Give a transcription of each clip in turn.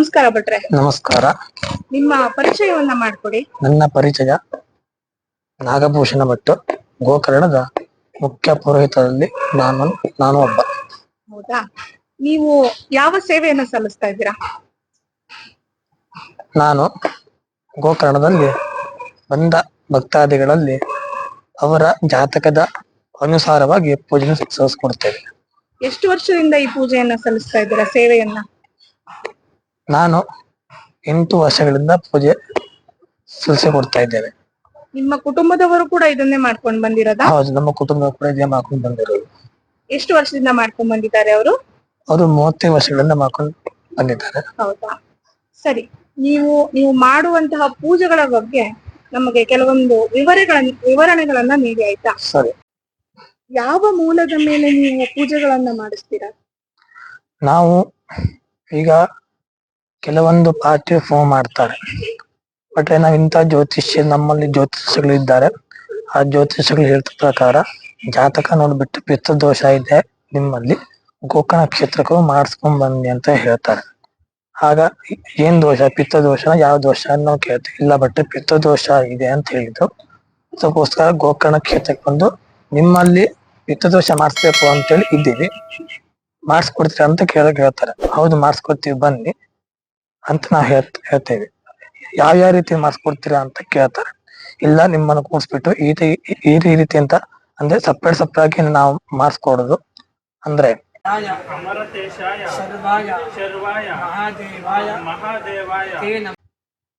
ನಮಸ್ಕಾರ ಭಟ್ರೆ. ನಮಸ್ಕಾರ. ನಿಮ್ಮ ಪರಿಚಯವನ್ನ ಮಾಡ್ಕೊಡಿ. ನನ್ನ ಪರಿಚಯ ನಾಗಭೂಷಣ ಭಟ್ಟು ಗೋಕರ್ಣದ ಮುಖ್ಯ ಪುರೋಹಿತರಲ್ಲಿ ನಾನು ನಾನು ಒಬ್ಬ. ಹೌದಾ? ನೀವು ಯಾವ ಸೇವೆಯನ್ನ ಸಲ್ಲಿಸ್ತಾ ಇದ್ದೀರಾ? ನಾನು ಗೋಕರ್ಣದಲ್ಲಿ ಬಂದ ಭಕ್ತಾದಿಗಳಲ್ಲಿ ಅವರ ಜಾತಕದ ಅನುಸಾರವಾಗಿ ಪೂಜೆ ಸಲ್ಲಿಸ್ಕೊಡ್ತೇವೆ. ಎಷ್ಟು ವರ್ಷದಿಂದ ಈ ಪೂಜೆಯನ್ನ ಸಲ್ಲಿಸ್ತಾ ಇದ್ದೀರಾ ಸೇವೆಯನ್ನ? ನಾನು ಎಂಟು ವರ್ಷಗಳಿಂದ ಪೂಜೆ ಸಲ್ಲಿಸಿಕೊಡ್ತಾ ಇದ್ದೇವೆ ನಿಮ್ಮ ಕುಟುಂಬದವರು ಕೂಡ ಇದನ್ನೇ ಮಾಡ್ಕೊಂಡು ಬಂದಿರೋದಾ? ಹೌದು ನಮ್ಮ ಕುಟುಂಬ ಕೂಡ ಇದೇ ಮಾಡ್ಕೊಂಡು ಬಂದಿರೋದು. ಎಷ್ಟು ವರ್ಷದಿಂದ ಮಾಡ್ಕೊಂಡ್ ಬಂದಿದ್ದಾರೆ ಅವರು? ಅವರು ಮೂವತ್ತೈದು ವರ್ಷಗಳಿಂದ ಮಾಡ್ಕೊಂಡು ಬಂದಿದ್ದಾರೆ. ಹೌದಾ? ಸರಿ ನೀವು ನೀವು ಮಾಡುವಂತಹ ಪೂಜೆಗಳ ಬಗ್ಗೆ ನಮಗೆ ಕೆಲವೊಂದು ವಿವರಗಳನ್ನ ವಿವರಣೆಗಳನ್ನ ನೀಡಿ ಆಯ್ತಾ? ಸರಿ. ಯಾವ ಮೂಲದ ಮೇಲೆ ನೀವು ಪೂಜೆಗಳನ್ನ ಮಾಡಿಸ್ತೀರಾ? ನಾವು ಈಗ ಕೆಲವೊಂದು ಪಾರ್ಟಿ ಫೋನ್ ಮಾಡ್ತಾರೆ. ಬಟ್ ನಾವು ಇಂಥ ಜ್ಯೋತಿಷ್ಯ, ನಮ್ಮಲ್ಲಿ ಜ್ಯೋತಿಷಗಳು ಇದ್ದಾರೆ. ಆ ಜ್ಯೋತಿಷಗಳು ಹೇಳಿದ ಪ್ರಕಾರ ಜಾತಕ ನೋಡ್ಬಿಟ್ಟು ದೋಷ ಇದೆ ನಿಮ್ಮಲ್ಲಿ. ಗೋಕರ್ಣ ಕ್ಷೇತ್ರಕ್ಕೂ ಮಾಡಿಸ್ಕೊಂಡ್ ಬನ್ನಿ ಅಂತ ಹೇಳ್ತಾರೆ. ಆಗ ಏನ್ ದೋಷ? ಪಿತ್ತ ದೋಷ ಯಾವ ದೋಷ ಅನ್ನೋ ಕೇಳ್ತೀವಿ ಇಲ್ಲ ಬಟ್ ಪಿತ್ತದೋಷ ಇದೆ ಅಂತ ಹೇಳಿದ್ರು ಅದಕ್ಕೋಸ್ಕರ ಗೋಕರ್ಣ ಕ್ಷೇತ್ರಕ್ಕೆ ಬಂದು ನಿಮ್ಮಲ್ಲಿ ಪಿತ್ತದೋಷ ಮಾಡಿಸ್ಬೇಕು ಅಂತೇಳಿ ಇದ್ದೀವಿ. ಮಾಡಿಸ್ಕೊಡ್ತೀರಾ ಅಂತ ಕೇಳಕ್ ಹೇಳ್ತಾರೆ ಹೌದು, ಮಾಡಿಸ್ಕೊಡ್ತೀವಿ, ಬನ್ನಿ. ಅಂತ ನಾವು ಹೇಳ್ ಹೇಳ್ತೇವೆ. ಯಾವ ಯಾವ ರೀತಿ ಮಾರ್ಕ್ಸ್ ಕೊಡ್ತೀರಾ ಅಂತ ಕೇಳ್ತಾರೆ. ಇಲ್ಲ ನಿಮ್ಮನ್ನು ಕೂರಿಸ್ಬಿಟ್ಟು ಈ ಈ ರೀತಿ ಅಂತ ಅಂದ್ರೆ ಸಪ್ರೇಟ್ ಸಪ್ರೇಟ್ ಆಗಿ ನಾವು ಮಾರ್ಕ್ಸ್ ಕೊಡೋದು ಅಂದ್ರೆ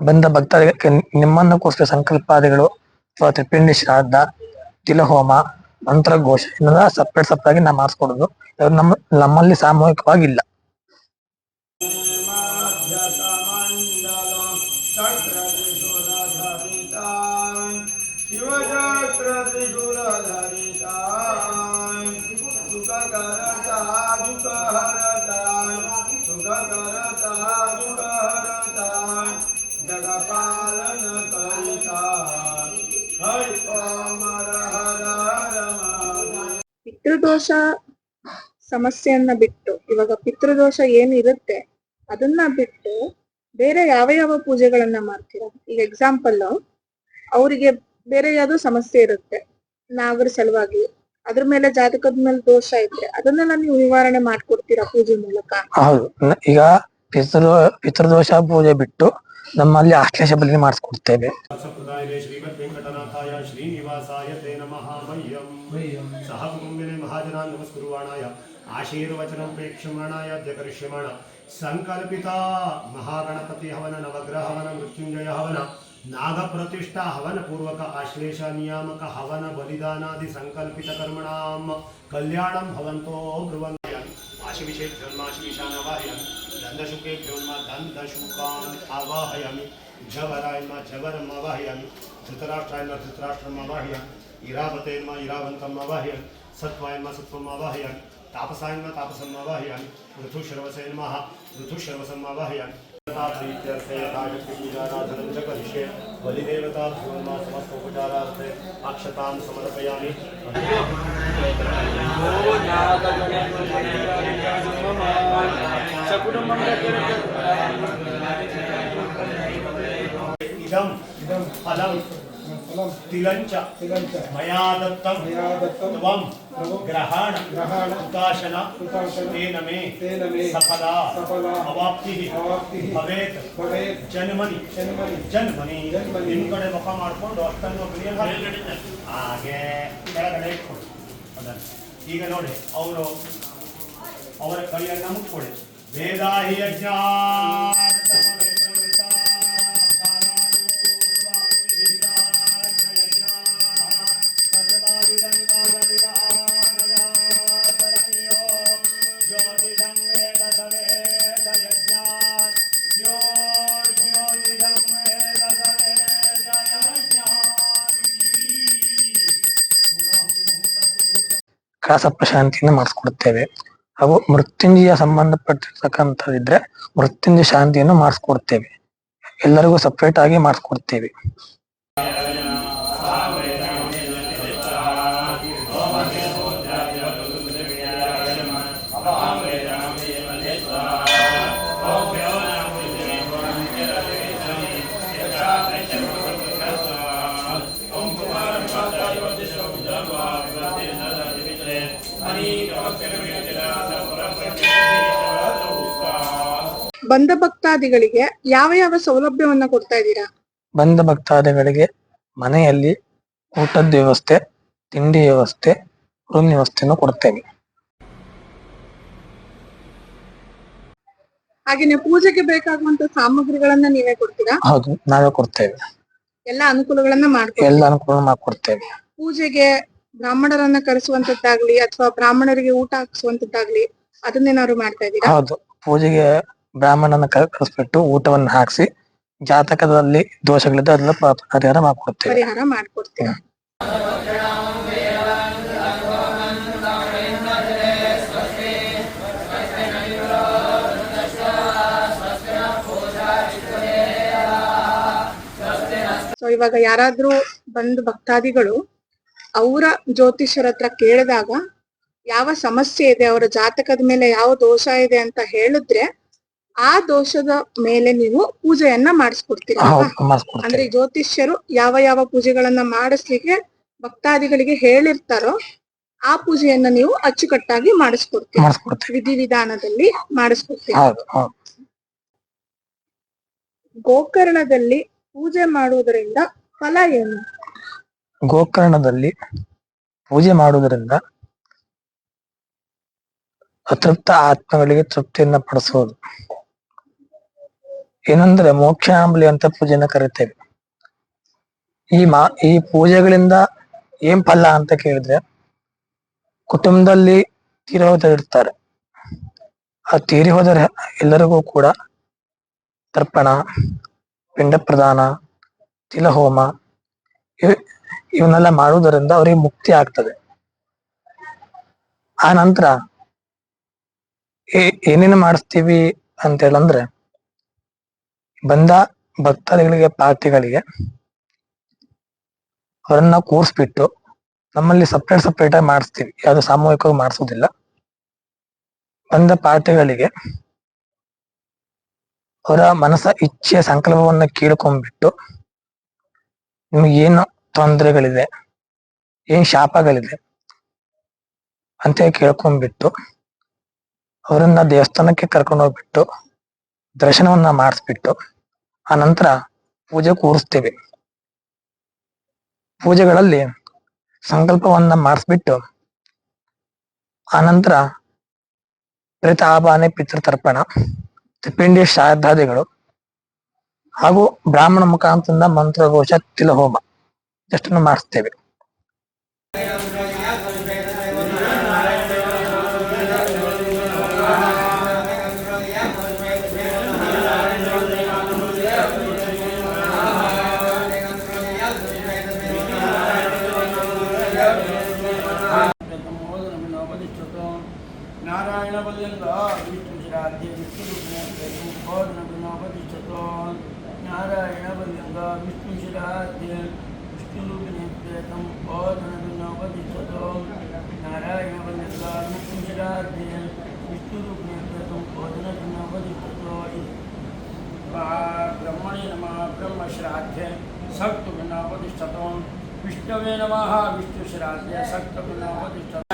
ಬಂದ ಭಕ್ತರಿಗೆ ನಿಮ್ಮನ್ನಕ್ಕೋಸ್ಕರ ಸಂಕಲ್ಪಾದಿಗಳು ಅಥವಾ ತ್ರಿಪಿಂಡಿ ಶ್ರಾದ್ದ ತಿಲಹೋಮ ಮಂತ್ರ ಘೋಷ ಸಪ್ರೇಟ್ ಸಪ್ರೇಟ್ ಆಗಿ ನಾವು ಮಾಡಿಸ್ಕೊಡೋದು. ನಮ್ಮ ನಮ್ಮಲ್ಲಿ ಸಾಮೂಹಿಕವಾಗಿ ಇಲ್ಲ ಸಾಮೂಹಿಕವಾಗಿಲ್ಲ जगपालन करिता हरि ओम हर हर हर महादेव ಪಿತೃದೋಷ ಸಮಸ್ಯೆಯನ್ನ ಬಿಟ್ಟು ಇವಾಗ ಪಿತೃದೋಷ ಏನ್ ಇರುತ್ತೆ ಅದನ್ನ ಬಿಟ್ಟು ಬೇರೆ ಯಾವ ಯಾವ ಪೂಜೆಗಳನ್ನ ಮಾಡ್ತೀರಾ ಈಗ ಎಕ್ಸಾಂಪಲ್ ಅವರಿಗೆ ಬೇರೆ ಯಾವ್ದೋ ಸಮಸ್ಯೆ ಇರುತ್ತೆ ನಾಗರ ಸಲುವಾಗಿ ಅದ್ರ ಮೇಲೆ ಜಾತಕದ ಮೇಲೆ ದೋಷ ಇದ್ರೆ ಅದನ್ನೆಲ್ಲ ನೀವು ನಿವಾರಣೆ ಮಾಡ್ಕೊಡ್ತೀರಾ ಪೂಜೆ ಮೂಲಕ? ಹೌದು. ಈಗ ಪಿತೃ ಪಿತೃದೋಷ ಪೂಜೆ ಬಿಟ್ಟು ನಮ್ಮಲ್ಲಿ ಆಶ್ಲೇಷ ಬಲಿ ಮಾಡಿಸ್ಕೊಡ್ತೇವೆ. ಸಂಪ್ರದಾಯೇ ಶ್ರೀಮದ್ ವೆಂಕಟನಾಥಾಯ ಶ್ರೀನಿವಾಸಾಯ ತೇ ನಮಃ. ಮಹ್ಯಂ. ಸಹ ಕುಟುಂಬಿನೆ ಮಹಾಜನಾ ನಮಸ್ಕುರುವಾಣಾಯ. ಆಶೀರ್ವಚನ ಪ್ರೇಕ್ಷಮಾಣಾಯ ಅಧ್ಯಕರಿಷ್ಯಮಾಣ ಸಂಕಲ್ಪಿತ ಮಹಾಗಣಪತಿ ಹವನ ನವಗ್ರಹ ಹವನ ಮೃತ್ಯುಂಜಯ ಹವನ. नाग प्रतिष्ठा हवन पूर्वक आश्लेष नियामक हवन बलिदानादि संकल्पित कर्मणाम कल्याणम भवंतो ब्रुवन्यन आशिविशे जन्माशीशान आवाहयन दंदशुकेभ्यो न दंदशुकान आवाहयामि जवराय न जवरम आवाहयामि धृतराष्ट्राय न धृतराष्ट्रम आवाहयामि इरावते न इरावंतम आवाहयामि सत्वाय न सत्वम आवाहयामि तापसाय तापसम आवाहयामि ऋतुश्रवसे नमः ऋतुश्रवसम आवाहयामि पूजाराधनं च करिष्ये बलिदेवता भुवन्मा समस्तोपचारार्थे अक्षतां समर्पयामि इदम् इदं फलं तिलञ्च मया दत्तं त्वं ग्रहण उताशन तेन मे सफला अवाप्तिः ಭವೇತ್ ಜನ್ಮನಿ ಜನ್ಮನಿ ನಿಮ್ ಕಡೆ ಮುಖ ಮಾಡ್ಕೊಂಡು ಅಷ್ಟನ್ನು ಕ್ಲಿಯರ್ ಹಾಗೆ ಕೆಳಗಡೆ ಇಟ್ಕೊಳ್ಳಿ ಅದನ್ನ ಈಗ ನೋಡಿ ಅವರು ಅವರ ಕೈಯನ್ನು ನಮಗೆ ಕೊಡಿ ವೇದಾಹಿ ಯಜ್ಞ ಕಳಸ ಪ್ರಶಾಂತಿಯನ್ನು ಮಾಡಿಸ್ಕೊಡ್ತೇವೆ ಹಾಗೂ ಮೃತ್ಯುಂಜಯ ಸಂಬಂಧಪಟ್ಟಿರ್ತಕ್ಕಂಥದ್ದಿದ್ರೆ ಮೃತ್ಯುಂಜಯ ಶಾಂತಿಯನ್ನು ಮಾಡಿಸ್ಕೊಡ್ತೇವೆ ಎಲ್ಲರಿಗೂ ಸಪ್ರೇಟ್ ಆಗಿ ಮಾಡಿಸ್ಕೊಡ್ತೇವೆ ಬಂಧ ಭಕ್ತಾದಿಗಳಿಗೆ ಯಾವ ಯಾವ ಸೌಲಭ್ಯವನ್ನ ಕೊಡ್ತಾ ಇದ್ದೀರಾ? ಬಂದ ಭಕ್ತಾದಿಗಳಿಗೆ ಮನೆಯಲ್ಲಿ ಊಟದ ವ್ಯವಸ್ಥೆ ತಿಂಡಿ ವ್ಯವಸ್ಥೆ ರೂಮ್ ವ್ಯವಸ್ಥೆಯನ್ನು ಕೊಡ್ತೇವೆ ಹಾಗೇನೆ ಪೂಜೆಗೆ ಬೇಕಾಗುವಂತ ಸಾಮಗ್ರಿಗಳನ್ನ ನೀವೇ ಕೊಡ್ತೀರಾ? ಹೌದು ನಾವೇ ಕೊಡ್ತೇವೆ. ಎಲ್ಲ ಅನುಕೂಲಗಳನ್ನ ಮಾಡ್ತೇವೆ ಎಲ್ಲ ಅನುಕೂಲ ಮಾಡಿಕೊಡ್ತೇವೆ. ಪೂಜೆಗೆ ಬ್ರಾಹ್ಮಣರನ್ನ ಕರೆಸುವಂತದ್ದಾಗ್ಲಿ ಅಥವಾ ಬ್ರಾಹ್ಮಣರಿಗೆ ಊಟ ಹಾಕಿಸುವಂತದ್ದಾಗ್ಲಿ ಅದನ್ನೇನಾದ್ರು ಮಾಡ್ತಾ ಇದ್ದೀರಾ? ಹೌದು ಪೂಜೆಗೆ ಬ್ರಾಹ್ಮಣನ ಕರೆಸ್ಬಿಟ್ಟು ಊಟವನ್ನು ಹಾಕ್ಸಿ ಜಾತಕದಲ್ಲಿ ದೋಷಗಳಿದ್ದ ಅದನ್ನ ಪರಿಹಾರ ಮಾಡಿಕೊಡ್ತೇವೆ. ಪರಿಹಾರ ಮಾಡ್ಕೊಡ್ತೀವಿ. ಸೊ ಇವಾಗ ಯಾರಾದ್ರೂ ಬಂದು ಭಕ್ತಾದಿಗಳು ಅವರ ಜ್ಯೋತಿಷ್ಯರ ಹತ್ರ ಕೇಳಿದಾಗ ಯಾವ ಸಮಸ್ಯೆ ಇದೆ ಅವರ ಜಾತಕದ ಮೇಲೆ ಯಾವ ದೋಷ ಇದೆ ಅಂತ ಹೇಳಿದ್ರೆ ಆ ದೋಷದ ಮೇಲೆ ನೀವು ಪೂಜೆಯನ್ನ ಮಾಡಿಸ್ಕೊಡ್ತೀರಾ ಅಂದ್ರೆ ಜ್ಯೋತಿಷ್ಯರು ಯಾವ ಯಾವ ಪೂಜೆಗಳನ್ನ ಮಾಡಿಸ್ಲಿಕ್ಕೆ ಭಕ್ತಾದಿಗಳಿಗೆ ಹೇಳಿರ್ತಾರೋ ಆ ಪೂಜೆಯನ್ನ ನೀವು ಅಚ್ಚುಕಟ್ಟಾಗಿ ಮಾಡಿಸ್ಕೊಡ್ತೇವೆ. ವಿಧಿವಿಧಾನದಲ್ಲಿ ಮಾಡಿಸ್ಕೊಡ್ತೀರ. ಗೋಕರ್ಣದಲ್ಲಿ ಪೂಜೆ ಮಾಡುವುದರಿಂದ ಫಲ ಏನು? ಗೋಕರ್ಣದಲ್ಲಿ ಪೂಜೆ ಮಾಡುವುದರಿಂದ ಅತೃಪ್ತ ಆತ್ಮಗಳಿಗೆ ತೃಪ್ತಿಯನ್ನ ಪಡಿಸುವುದು ಏನಂದ್ರೆ ಮೋಕ್ಷಾಂಬಲಿ ಅಂತ ಪೂಜೆನ ಕರಿತೇವೆ ಈ ಮಾ, ಈ ಪೂಜೆಗಳಿಂದ ಏನ್ ಫಲ ಅಂತ ಕೇಳಿದ್ರೆ ಕುಟುಂಬದಲ್ಲಿ ತೀರಿಹೋದಿರ್ತಾರೆ ಆ ತೀರಿ ಹೋದರೆ ಎಲ್ಲರಿಗೂ ಕೂಡ ತರ್ಪಣ ಪಿಂಡ ಪ್ರದಾನ ತಿಲಹೋಮ ಇವ್- ಇವನ್ನೆಲ್ಲ ಮಾಡುವುದರಿಂದ ಅವರಿಗೆ ಮುಕ್ತಿ ಆಗ್ತದೆ. ಆ ನಂತರ ಏನೇನು ಮಾಡಿಸ್ತೀವಿ ಅಂತ ಹೇಳಂದ್ರೆ ಬಂದ ಭಕ್ತಾದಿಗಳಿಗೆ ಪಾರ್ಥಿಗಳಿಗೆ ಅವರನ್ನ ಕೂರಿಸ್ಬಿಟ್ಟು ನಮ್ಮಲ್ಲಿ ಸಪ್ರೇಟ್ ಸಪ್ರೇಟ್ ಆಗಿ ಮಾಡಿಸ್ತೀವಿ. ಯಾವುದು ಸಾಮೂಹಿಕವಾಗಿ ಮಾಡಿಸೋದಿಲ್ಲ. ಬಂದ ಪಾರ್ಟಿಗಳಿಗೆ ಅವರ ಮನಸ್ಸ ಇಚ್ಛೆಯ ಸಂಕಲ್ಪವನ್ನ ಕೇಳ್ಕೊಂಡ್ಬಿಟ್ಟು ನಿಮ್ಗೆ ಏನು ತೊಂದರೆಗಳಿದೆ, ಏನ್ ಶಾಪಗಳಿದೆ ಅಂತ ಕೇಳ್ಕೊಂಡ್ಬಿಟ್ಟು ಅವರನ್ನ ದೇವಸ್ಥಾನಕ್ಕೆ ಕರ್ಕೊಂಡು ಹೋಗ್ಬಿಟ್ಟು ದರ್ಶನವನ್ನ ಮಾಡಿಸ್ಬಿಟ್ಟು ಆ ನಂತರ ಪೂಜೆ ಕೂರಿಸ್ತೇವೆ. ಪೂಜೆಗಳಲ್ಲಿ ಸಂಕಲ್ಪವನ್ನ ಮಾಡಿಸ್ಬಿಟ್ಟು ಆ ನಂತರ ಪ್ರೇತ ಆಬಾನೆ ಪಿತೃತರ್ಪಣ, ತಿಪ್ಪಿಂಡಿ ಶ್ರಾದ್ದಾದಿಗಳು ಹಾಗೂ ಬ್ರಾಹ್ಮಣ ಮುಖಾಂತರ ಮಂತ್ರಘೋಷ ತಿಲಹೋಮ ಇಷ್ಟನ್ನು ಮಾಡಿಸ್ತೇವೆ. सक्तगुणावतिष्ठतों विष्णवे नमः विष्णुशिराद्य सक्तगुणावतिष्ठतों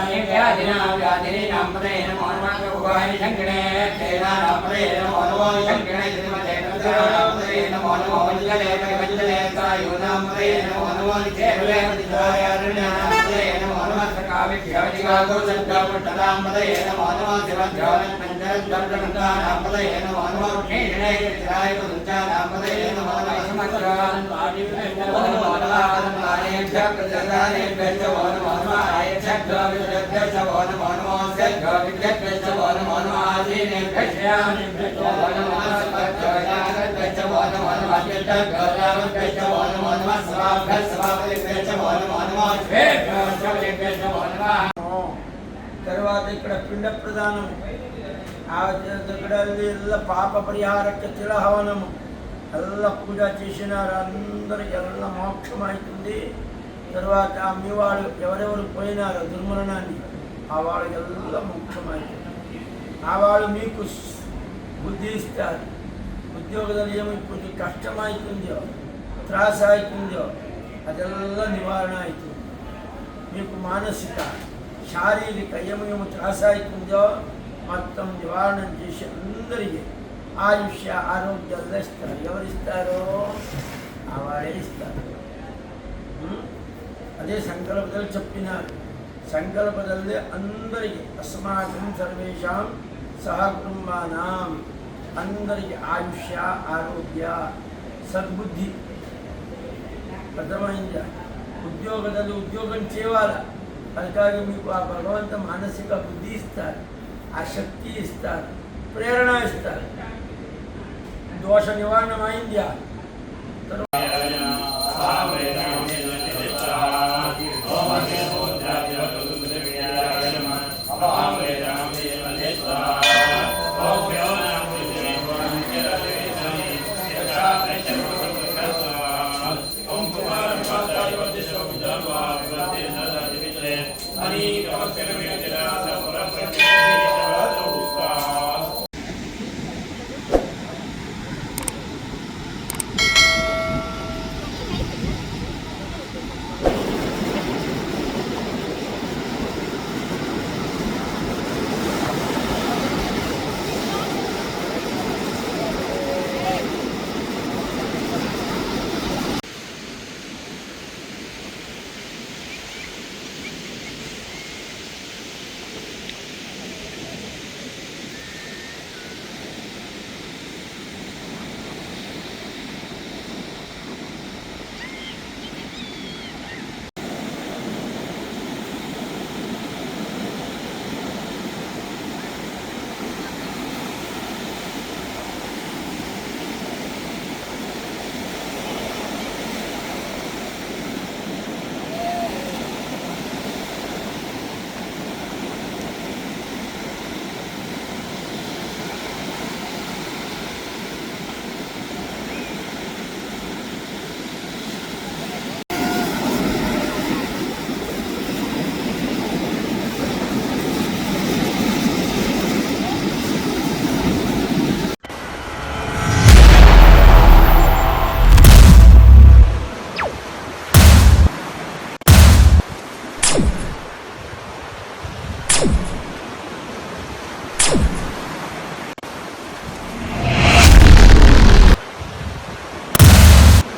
తర్వాత ఇక్కడ పిండ ప్రధానం ಆ ಗಿಡದಲ್ಲಿ ಎಲ್ಲ ಪಾಪ ಪರಿಹಾರಕ್ಕೆ ఎల్ల పూజ చేసినారు అందరు ఎల్ల మోక్షం అవుతుంది తర్వాత మీ వాళ్ళు ఎవరెవరు పోయినారు దుర్మరణాన్ని ఆ వాళ్ళకి ఎల్ల మోక్షం అవుతుంది ఆ వాళ్ళు మీకు బుద్ధి ఇస్తారు. ఉద్యోగದಲ್ಲಿ ఏమి ఇప్పుడు కష్టం అవుతుందో త్రాస అవుతుందో ಅದೆಲ್ಲ నివారణ అవుతుంది మీకు మానసిక శారీరక ఏమేమి త్రాస అవుతుందో మొత్తం నివారణ చేసి అందరికీ ఆయుష్య ఆరోగ్యాలు ఇస్తారు ఎవరిస్తారో ఆవాడే ఇస్తారు. అదే సంకల్పదలు చెప్పినారు. సంకల్పదలే అందరికి అస్మాకం సర్వేషాం సహకుటుంబానాం. అందరికి ఆయుష్య ఆరోగ్య సద్బుద్ధి. ప్రథమైంది ఉద్యోగదలు ఉద్యోగం చేయాలి అలాగే మీకు ఆ భగవంత మానసిక బుద్ధి ఇస్తారు. ఆ శక్తి ఇస్తారు ప్రేరణ ఇస్తారు. దోష నివారణ